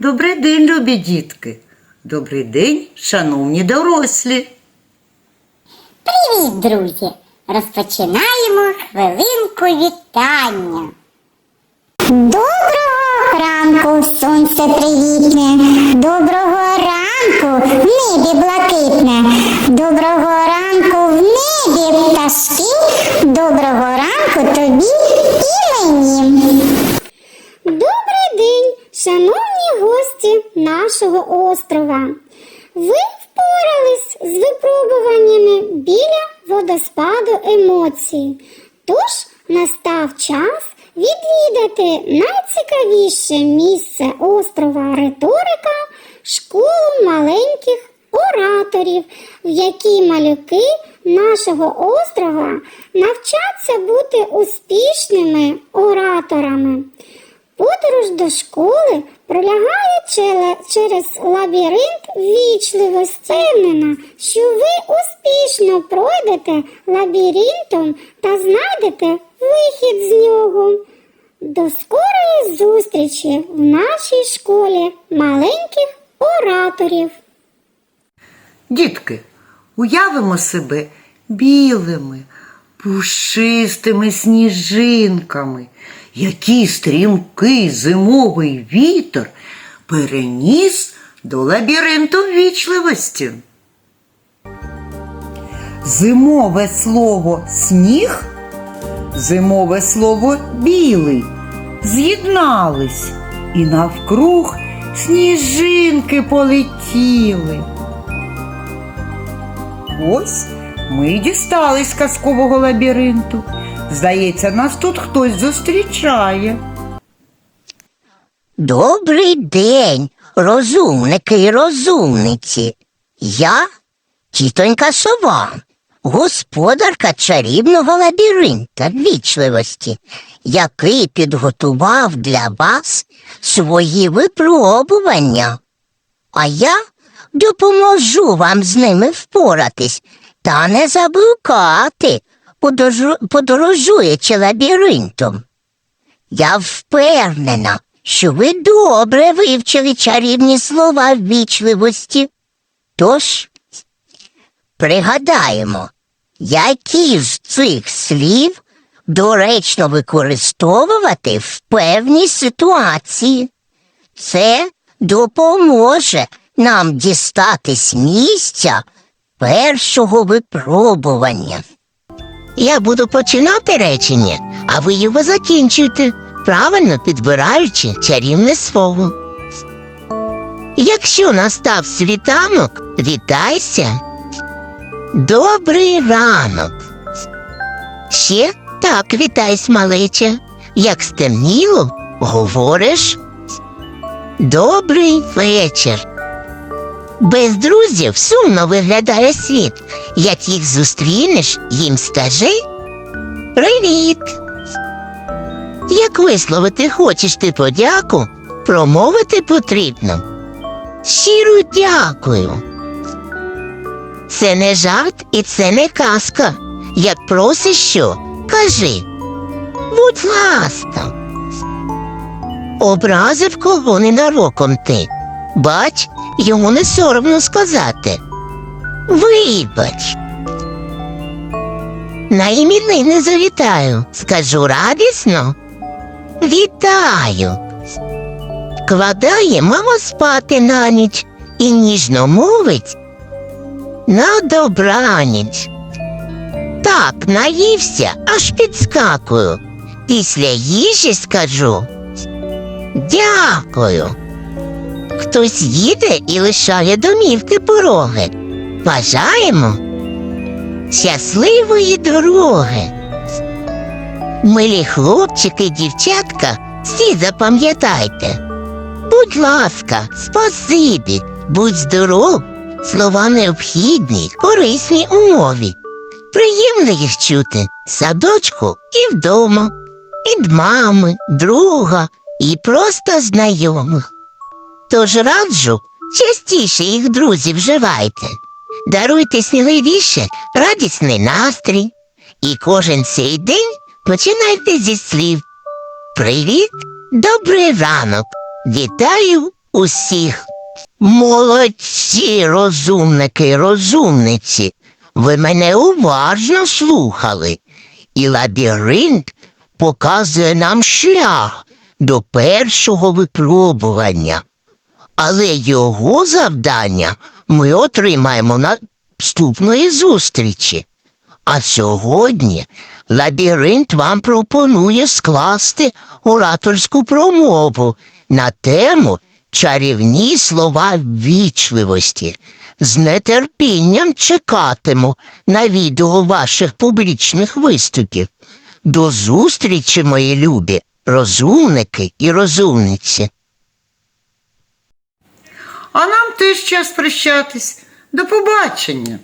Добрий день, любі дітки. Добрий день, шановні дорослі. Привіт, друзі! Розпочинаємо хвилинку вітання. Доброго ранку, сонце привітне, доброго ранку, небі блакитне, доброго гості нашого острова. Ви впорались з випробуваннями біля водоспаду емоцій. Тож настав час відвідати найцікавіше місце острова риторика школу маленьких ораторів, в якій малюки нашого острова навчаться бути успішними ораторами. Подорож до школи пролягає через лабіринт ввічливості. Впевнена, що ви успішно пройдете лабіринтом та знайдете вихід з нього. До скорої зустрічі в нашій школі маленьких ораторів. Дітки, уявимо себе білими, пушистими сніжинками, які стрімкий зимовий вітер переніс до лабіринту ввічливості. Зимове слово сніг, зимове слово білий з'єднались і навкруг сніжинки полетіли. Ось ми дістались казкового лабіринту. Здається, нас тут хтось зустрічає. Добрий день, розумники і розумниці. Я тітонька сова, господарка чарівного лабіринта вічливості, який підготував для вас свої випробування. А я допоможу вам з ними впоратись та не заблукати, подорожу- подорожуючи лабіринтом. Я впевнена, що ви добре вивчили чарівні слова ввічливості. Тож, пригадаємо, які з цих слів доречно використовувати в певній ситуації. Це допоможе нам дістатись місця першого випробування. Я буду починати речення, а ви його закінчуйте, правильно підбираючи чарівне слово. Якщо настав світанок, вітайся. Добрий ранок. Ще так вітайсь, малече. Як стемніло, говориш. Добрий вечір. Без друзів сумно виглядає світ. Як їх зустрінеш, їм скажи Привіт. Як висловити хочеш ти подяку, промовити потрібно. Щиро дякую. Це не жарт і це не казка. Як просиш що, кажи. Будь ласка. Образив кого ненароком ти. Бач, йому не соромно сказати. Вибач. На іменини завітаю, скажу радісно. Вітаю. Кладає мама спати на ніч і ніжно мовить на добраніч. Так, наївся, аж підскакую. Після їжі скажу. Дякую. Хтось їде і лишає домівки пороги. Бажаємо щасливої дороги. Милі хлопчики, дівчатка, всі запам'ятайте. Будь ласка, спасибі, будь здоров, слова необхідні, корисні у мові. Приємно їх чути в садочку і вдома, від мами, друга і просто знайомих. Тож раджу, частіше їх друзів вживайте. Даруйте сміливіше радісний настрій. І кожен цей день починайте зі слів. Привіт, добрий ранок. Вітаю, усіх. Молодці, розумники, розумниці. Ви мене уважно слухали. І лабіринт показує нам шлях до першого випробування. Але його завдання ми отримаємо на наступної зустрічі. А сьогодні лабіринт вам пропонує скласти ораторську промову на тему чарівні слова ввічливості. З нетерпінням чекатиму на відео ваших публічних виступів. До зустрічі, мої любі, розумники і розумниці. А нам теж час прощатись. До побачення.